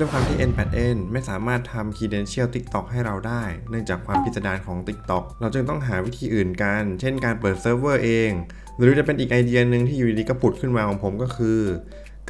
ด้วยความที่ N8N ไม่สามารถทำ credential TikTok ให้เราได้ เนื่องจากความพิสดารของ TikTok เราจึงต้องหาวิธีอื่นกัน เช่นการเปิดเซิร์ฟเวอร์เอง หรือจะเป็นอีกไอเดียหนึ่งที่อยู่ดีก็ผุดขึ้นมาของผมก็คือ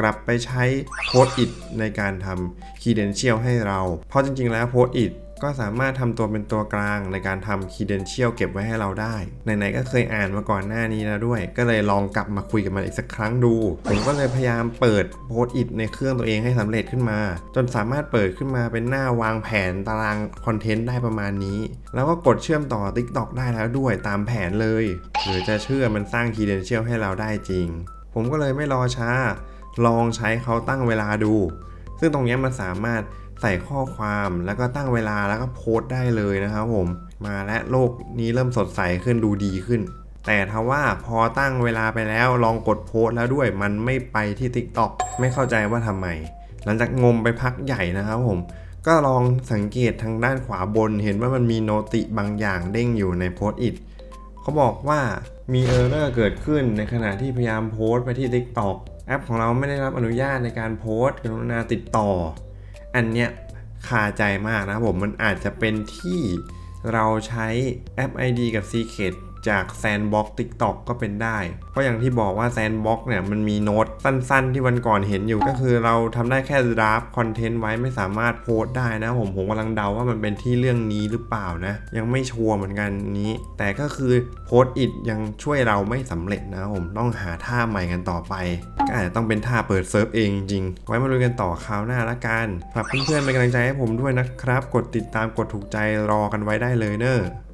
กลับไปใช้โพสต์อิในการทำ credential ให้เรา เพราะจริงๆแล้วโพสต์อิ ก็สามารถทำตัวเป็นตัวกลางในการทำ credential เก็บไว้ให้เราได้ ไหนๆก็เคยอ่านมาก่อนหน้านี้แล้วด้วย ก็เลยลองกลับมาคุยกับมันอีกสักครั้งดู ผมก็เลยพยายามเปิดโพสต์อิในเครื่องตัวเองให้สำเร็จขึ้นมา จนสามารถเปิดขึ้นมาเป็นหน้าวางแผนตารางคอนเทนต์ได้ประมาณนี้ แล้วก็กดเชื่อมต่อ TikTok ได้แล้วด้วยตามแผนเลย หรือจะเชื่อมันสร้าง credential ให้เราได้จริง ผมก็เลยไม่รอช้า ลองใช้เขาตั้งเวลาดู ซึ่งตรงนี้มันสามารถใส่ข้อความแล้วก็ตั้งเวลาแล้วก็โพสต์ได้เลยนะครับผม มาและโลกนี้เริ่มสดใสขึ้นดูดีขึ้น แต่ทว่าพอตั้งเวลาไปแล้วลองกดโพสต์แล้วด้วยมันไม่ไปที่ TikTok ไม่เข้าใจว่าทำไม หลังจากงมไปพักใหญ่นะครับผม ก็ลองสังเกตทางด้านขวาบนเห็นว่ามันมีโนติบางอย่างเด้งอยู่ในโพสต์อิทเขาบอกว่ามีเออร์เรอร์เกิดขึ้นในขณะที่พยายามโพสต์ไปที่ TikTok แอปของเราไม่ได้รับอนุญาตในการโพสต์กรุณาติดต่อ อันเนี้ยคาใจมากนะผมมันอาจจะเป็นที่เราใช้แอป ID กับ Secret จาก Sandbox TikTok ก็เป็นได้ เพราะอย่างที่บอกว่า Sandbox เนี่ยมันมีโน้ตสั้นๆ ที่วันก่อนเห็นอยู่ ก็คือเราทำได้แค่ดราฟคอนเทนต์ไว้ไม่สามารถโพสต์ได้นะผมผมกำลังเดาว่ามันเป็นที่เรื่องนี้หรือเปล่านะ ยังไม่ชัวร์เหมือนกันนี้ แต่ก็คือโพสต์อิดยังช่วยเราไม่สำเร็จนะผมต้องหาท่าใหม่กันต่อไป ก็อาจจะต้องเป็นท่าเปิดเซิร์ฟเองจริง ไว้มาดูกันต่อคราวหน้าละกันฝากเพื่อนๆเป็นกำลังใจให้ผมด้วยนะครับ กดติดตามกดถูกใจรอกันไว้ได้เลยเนอะ